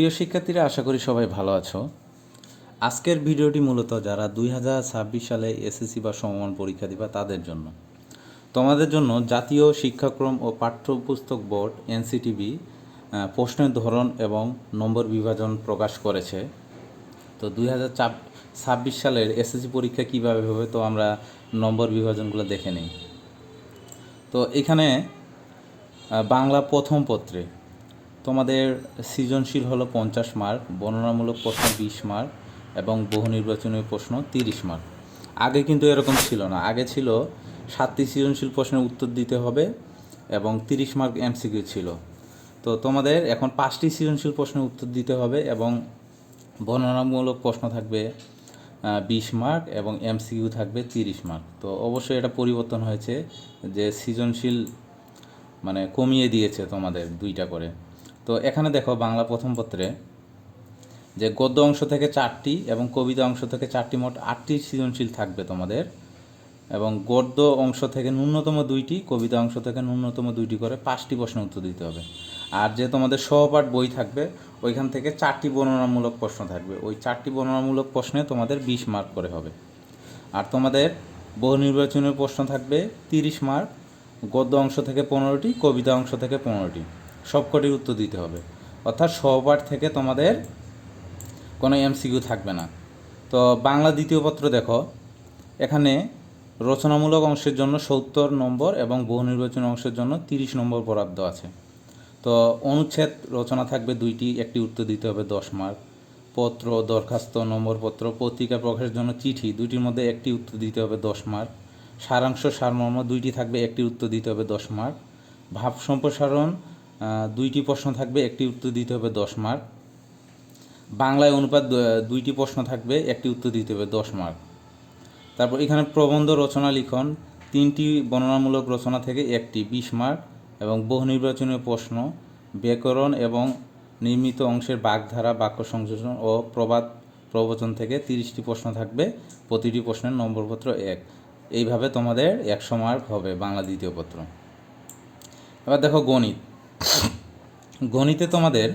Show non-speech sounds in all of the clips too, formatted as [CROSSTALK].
প্রিয় শিক্ষার্থীরা, আশা করি সবাই ভালো আছো। আজকের ভিডিওটি মূলত যারা দুই হাজার ছাব্বিশ সালে এসএসসি বা সমমান পরীক্ষা দিবা তাদের জন্য। তোমাদের জন্য জাতীয় শিক্ষাক্রম ও পাঠ্যপুস্তক বোর্ড এনসিটিভি প্রশ্নের ধরন এবং নম্বর বিভাজন প্রকাশ করেছে। তো দুই ছাব্বিশ সালের এসএসসি পরীক্ষা কীভাবে হবে, তো আমরা নম্বর বিভাজনগুলো দেখে নিই। তো এখানে বাংলা প্রথম পত্রে তোমাদের সৃজনশীল হলো পঞ্চাশ মার্ক, বর্ণনামূলক প্রশ্ন বিশ মার্ক এবং বহু নির্বাচনী প্রশ্ন তিরিশ মার্ক। আগে কিন্তু এরকম ছিল না। আগে ছিল সাতটি সৃজনশীল প্রশ্নের উত্তর দিতে হবে এবং তিরিশ মার্ক এমসিকিউ ছিল। তো তোমাদের এখন পাঁচটি সৃজনশীল প্রশ্নের উত্তর দিতে হবে এবং বর্ণনামূলক প্রশ্ন থাকবে বিশ মার্ক এবং এমসিকিউ থাকবে তিরিশ মার্ক। তো অবশ্যই এটা পরিবর্তন হয়েছে যে সৃজনশীল মানে কমিয়ে দিয়েছে তোমাদের দুইটা করে। তো এখানে দেখো বাংলা প্রথম পত্রে যে গদ্য অংশ থেকে চারটি এবং কবিতা অংশ থেকে চারটি মোট আটটি সৃজনশীল থাকবে তোমাদের। এবং গদ্য অংশ থেকে ন্যূনতম দুইটি, কবিতা অংশ থেকে ন্যূনতম দুইটি করে পাঁচটি প্রশ্ন উত্তর দিতে হবে। আর যে তোমাদের সহপাঠ বই থাকবে, ওইখান থেকে চারটি বর্ণনামূলক প্রশ্ন থাকবে। ওই চারটি বর্ণনামূলক প্রশ্নে তোমাদের বিশ মার্ক করে হবে। আর তোমাদের বহু নির্বাচনের প্রশ্ন থাকবে, তিরিশ মার্ক, গদ্য অংশ থেকে পনেরোটি, কবিতা অংশ থেকে পনেরোটি। সবকটির উত্তর দিতে হবে। অর্থাৎ সহপাঠ থেকে তোমাদের কোনো এমসিকিউ থাকবে না। তো বাংলা দ্বিতীয় পত্র দেখো। এখানে রচনামূলক অংশের জন্য সত্তর নম্বর এবং বহু নির্বাচনী অংশের জন্য তিরিশ নম্বর বরাদ্দ আছে। তো অনুচ্ছেদ রচনা থাকবে দুইটি, একটি উত্তর দিতে হবে দশ মার্ক। পত্র, দরখাস্ত নম্বরপত্র পত্রিকা প্রকাশের জন্য চিঠি, দুইটির মধ্যে একটি উত্তর দিতে হবে দশ মার্ক। সারাংশ, সারমর্ম, দুইটি থাকবে, একটি উত্তর দিতে হবে দশ মার্ক। ভাব সম্প্রসারণ দুইটি প্রশ্ন থাকবে, একটি উত্তর দিতে হবে দশ মার্ক বাংলায় অনুপাত দুইটি প্রশ্ন থাকবে, একটি উত্তর দিতে হবে দশ মার্ক তারপর এখানে প্রবন্ধ রচনা লিখন, তিনটি বর্ণনামূলক রচনা থেকে একটি বিশ মার্ক এবং বহু নির্বাচনীয় প্রশ্ন, ব্যাকরণ এবং নির্মিত অংশের বাগধারা, বাক্য সংযোজন ও প্রবাদ প্রবচন থেকে তিরিশটি প্রশ্ন থাকবে, প্রতিটি প্রশ্নের নম্বরপত্র এক। এইভাবে তোমাদের একশো মার্ক হবে বাংলা দ্বিতীয় পত্র। এবার দেখো গণিত। গণিতে তোমাদের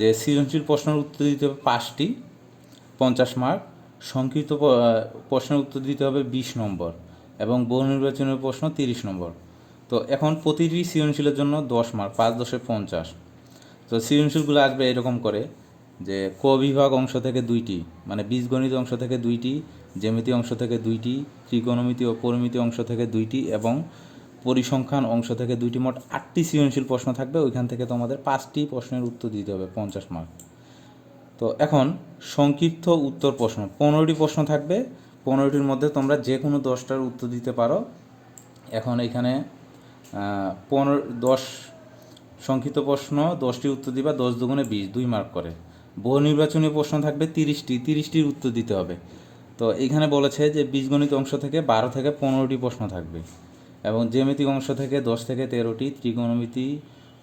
যে সৃজনশীল প্রশ্নের উত্তর দিতে হবে পাঁচটি, পঞ্চাশ মার্ক সংক্ষিপ্ত প্রশ্নের উত্তর দিতে হবে বিশ নম্বর এবং বহু নির্বাচনের প্রশ্ন তিরিশ নম্বর। তো এখন প্রতিটি সৃজনশীলের জন্য দশ মার্ক পাঁচ দশে পঞ্চাশ। তো সৃজনশীলগুলো আসবে এরকম করে যে ক বিভাগ অংশ থেকে দুইটি মানে বীজগণিত অংশ থেকে দুইটি, জ্যামিতি অংশ থেকে দুইটি, ত্রিকোণমিতি ও পরিমিতি অংশ থেকে দুইটি এবং পরিসংখ্যান অংশ থেকে দুইটি মোট আটটি সৃজনশীল প্রশ্ন থাকবে, ওইখান থেকে তোমাদের পাঁচটি প্রশ্নের উত্তর দিতে হবে, পঞ্চাশ মার্ক তো এখন সংক্ষিপ্ত উত্তর প্রশ্ন, পনেরোটি প্রশ্ন থাকবে, পনেরোটির মধ্যে তোমরা যে কোনো দশটার উত্তর দিতে পারো। এখন এখানে পনেরো, দশ সংক্ষিপ্ত প্রশ্ন, দশটি উত্তর দিবা, দশ দুগুণে বিশ, দুই মার্ক করে। বহু নির্বাচনী প্রশ্ন থাকবে তিরিশটি, তিরিশটির উত্তর দিতে হবে। তো এখানে বলেছে যে বীজগণিত অংশ থেকে বারো থেকে পনেরোটি প্রশ্ন থাকবে। এবং জ্যামিতিক অংশ থেকে দশ থেকে তেরোটি, ত্রিকোণমিতি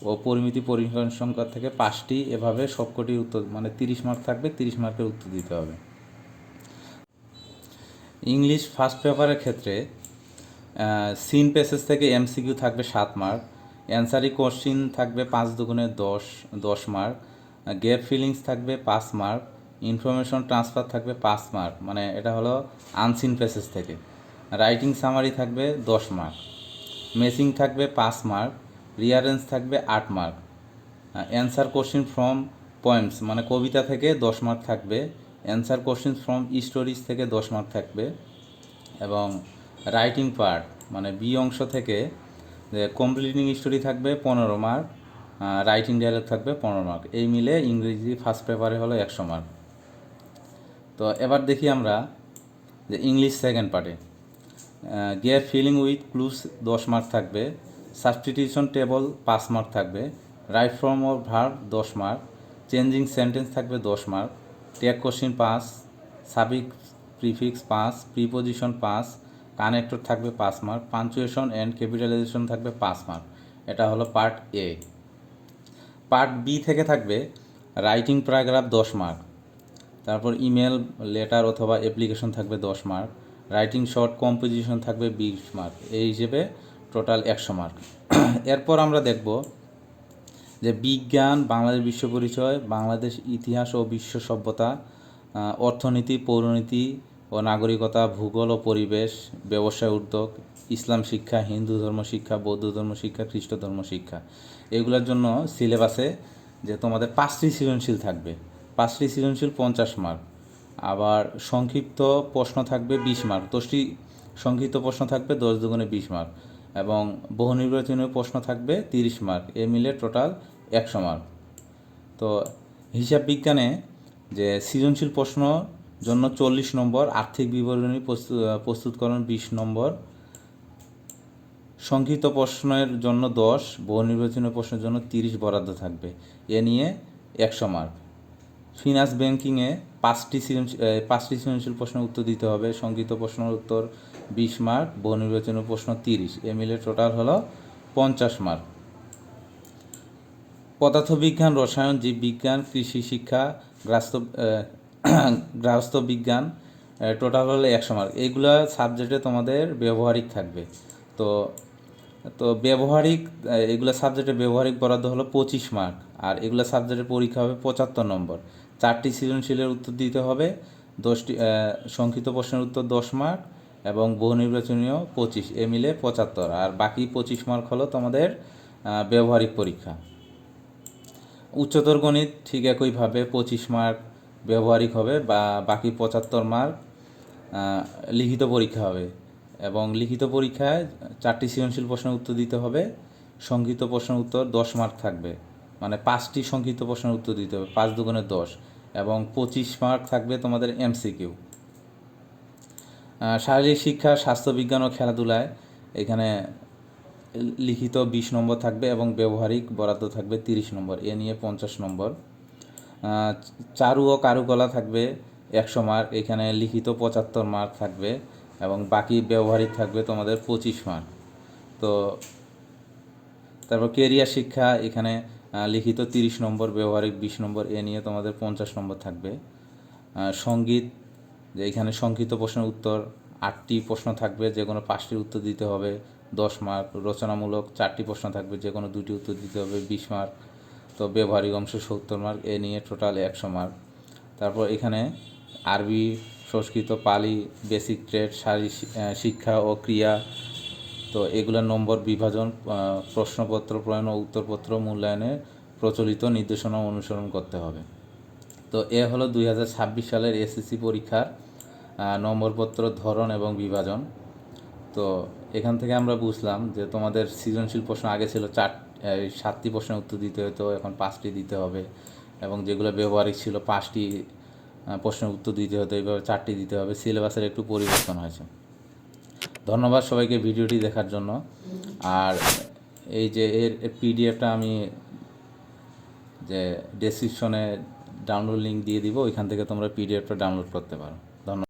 ও পরিমিতি পরিসংখ্যান সংখ্যা থেকে পাঁচটি, এভাবে সবকটি উত্তর মানে তিরিশ মার্ক থাকবে, তিরিশ মার্কের উত্তর দিতে হবে। ইংলিশ ফার্স্ট পেপারের ক্ষেত্রে সিন পেসেস থেকে এমসিকিউ থাকবে সাত মার্ক অ্যান্সারি কোশ্চিন থাকবে পাঁচ দুগুণে দশ দশ মার্ক গ্যাপ ফিলিংস থাকবে পাঁচ মার্ক ইনফরমেশন ট্রান্সফার থাকবে পাঁচ মার্ক মানে এটা হলো আনসিন পেসেস থেকে। রাইটিং সামারি থাকবে দশ মার্ক। মেসিং থাকবে পাঁচ মার্ক। রিয়ারেন্স থাকবে আট mark. Answer question from points মানে কবিতা থেকে দশ মার্ক থাকবে। অ্যান্সার কোশ্চিন ফ্রম স্টোরিজ থেকে দশ মার্ক থাকবে। এবং রাইটিং পার্ট মানে বি অংশ থেকে যে কমপ্লিটিং স্টোরি থাকবে পনেরো মার্ক রাইটিং ডায়ালগ থাকবে পনেরো মার্ক। এই মিলে ইংরেজি ফার্স্ট পেপারে হলো একশো মার্ক। তো এবার দেখি আমরা যে ইংলিশ সেকেন্ড পার্টে। গিয়ার ফিলিং উইথ ক্লুজ দশ মার্ক থাকবে সাবস্টিটিউশন টেবল পাঁচ মার্ক থাকবে রাইট ফর্ম অফ ভার্ব দশ মার্ক চেঞ্জিং সেন্টেন্স থাকবে দশ মার্ক টেক কোশ্চিন পাঁচ সাবিক প্রিফিক্স পাঁচ প্রিপোজিশন পাঁচ কানেক্টর থাকবে পাঁচ মার্ক পাঞ্চুয়েশন অ্যান্ড ক্যাপিটালাইজেশন থাকবে পাঁচ মার্ক এটা হলো পার্ট এ পার্ট বি থেকে থাকবে রাইটিং প্যারাগ্রাফ দশ মার্ক তারপর ইমেল লেটার অথবা অ্যাপ্লিকেশন থাকবে দশ মার্ক রাইটিং শর্ট কম্পোজিশন থাকবে বিশ মার্ক, এই হিসেবে টোটাল একশো মার্ক। এরপর আমরা দেখব যে বিজ্ঞান, বাংলাদেশ বিশ্ব পরিচয়, বাংলাদেশ ইতিহাস ও বিশ্ব সভ্যতা অর্থনীতি, পৌরনীতি ও নাগরিকতা, ভূগোল ও পরিবেশ, ব্যবসায় উদ্যোগ, ইসলাম শিক্ষা, হিন্দু ধর্ম শিক্ষা, বৌদ্ধ ধর্ম শিক্ষা, খ্রিস্ট ধর্ম শিক্ষা। এগুলোর জন্য সিলেবাসে যে তোমাদের পাঁচটি সৃজনশীল থাকবে, পাঁচটি সৃজনশীল পঞ্চাশ মার্ক। আবার সংক্ষিপ্ত প্রশ্ন থাকবে বিশ মার্ক। দশটি সংক্ষিপ্ত প্রশ্ন থাকবে, দশ দুগুণে বিশ মার্ক। এবং বহু নির্বাচনীয় প্রশ্ন থাকবে, তিরিশ মার্ক। এ মিলে টোটাল একশো মার্ক। তো হিসাব বিজ্ঞানে যে সৃজনশীল প্রশ্ন জন্য চল্লিশ নম্বর, আর্থিক বিবরণী প্রস্তুতকরণ বিশ নম্বর। সংক্ষিপ্ত প্রশ্নের জন্য দশ, বহু নির্বাচনীয় প্রশ্নের জন্য তিরিশ বরাদ্দ থাকবে। এ নিয়ে একশো মার্ক। ফিনান্স ব্যাংকিংয়ে পাঁচটি সৃজনশীল পাঁচটি সৃজনশীল প্রশ্নের উত্তর দিতে হবে। সংক্ষিপ্ত প্রশ্নের উত্তর বিশ মার্ক বহু নির্বাচনীয় প্রশ্ন তিরিশ। এ মিলে টোটাল হলো পঞ্চাশ মার্ক। পদার্থবিজ্ঞান, রসায়ন, জীববিজ্ঞান, কৃষি শিক্ষা, গ্রাস্ত [COUGHS] গ্রাহস্থ বিজ্ঞান টোটাল হলো একশো মার্ক। এইগুলো সাবজেক্টে তোমাদের ব্যবহারিক থাকবে। তো তো ব্যবহারিক এগুলো সাবজেক্টে ব্যবহারিক বরাদ্দ হলো পঁচিশ মার্ক আর এগুলো সাবজেক্টের পরীক্ষা হবে পঁচাত্তর নম্বর। চারটি সৃজনশীলের উত্তর দিতে হবে, দশটি সংক্ষিপ্ত প্রশ্নের উত্তর দশ মার্ক এবং বহু নির্বাচনীয় পঁচিশ, এ মিলে পঁচাত্তর। আর বাকি পঁচিশ মার্ক হলো তোমাদের ব্যবহারিক পরীক্ষা। উচ্চতর গণিত ঠিক একইভাবে পঁচিশ মার্ক ব্যবহারিক হবে বা বাকি পঁচাত্তর মার্ক লিখিত পরীক্ষা হবে। এবং লিখিত পরীক্ষায় চারটি সৃজনশীল প্রশ্নের উত্তর দিতে হবে। সংক্ষিপ্ত প্রশ্নের উত্তর দশ মার্ক থাকবে। মানে পাঁচটি সংক্ষিপ্ত প্রশ্নের উত্তর দিতে হবে, পাঁচ দুগুণে দশ। এবং পঁচিশ মার্ক থাকবে তোমাদের এমসিকিউ। শারীরিক শিক্ষা স্বাস্থ্যবিজ্ঞান ও খেলাধুলায় এখানে লিখিত বিশ নম্বর থাকবে এবং ব্যবহারিক বরাদ্দ থাকবে তিরিশ নম্বর। এ নিয়ে পঞ্চাশ নম্বর। চারু ও কারুকলা থাকবে একশো মার্ক। এখানে লিখিত পঁচাত্তর মার্ক থাকবে। এবং বাকি ব্যবহারিক থাকবে তোমাদের পঁচিশ মার্ক তো তারপর কেরিয়ার শিক্ষা, এখানে লিখিত তিরিশ নম্বর, ব্যবহারিক বিশ নম্বর, এ নিয়ে তোমাদের পঞ্চাশ নম্বর থাকবে। সংগীত, যে এখানে সংক্ষিপ্ত প্রশ্নের উত্তর, আটটি প্রশ্ন থাকবে, যে কোনো পাঁচটির উত্তর দিতে হবে, দশ মার্ক রচনামূলক চারটি প্রশ্ন থাকবে, যে কোনো দুটি উত্তর দিতে হবে, বিশ মার্ক তো ব্যবহারিক অংশ সত্তর মার্ক এ নিয়ে টোটাল একশো মার্ক তারপর এখানে আরবি সংস্কৃত, পালি বেসিক ট্রেড শারীরিক শিক্ষা ও ক্রিয়া। তো এগুলোর নম্বর বিভাজন প্রশ্নপত্র প্রণয়ন ও উত্তরপত্র মূল্যায়নে প্রচলিত নির্দেশনা অনুসরণ করতে হবে। তো এ হলো দুই হাজার ছাব্বিশ সালের এসএসসি পরীক্ষার নম্বরপত্র, ধরন এবং বিভাজন। তো এখান থেকে আমরা বুঝলাম যে তোমাদের সৃজনশীল প্রশ্ন আগে ছিল চার সাতটি প্রশ্নের উত্তর দিতে হতো, এখন পাঁচটি দিতে হবে এবং যেগুলো ব্যবহারিক ছিল পাঁচটি প্রশ্নের উত্তর দিতে হতো এইভাবে চারটি দিতে হবে, সিলেবাসের একটু পরিবর্তন হয়েছে। ধন্যবাদ সবাইকে ভিডিওটি দেখার জন্য। আর এই যে এর পিডিএফটা আমি যে ডেসক্রিপশনে ডাউনলোড লিঙ্ক দিয়ে দিব, ওইখান থেকে তোমরা পিডিএফটা ডাউনলোড করতে পারো।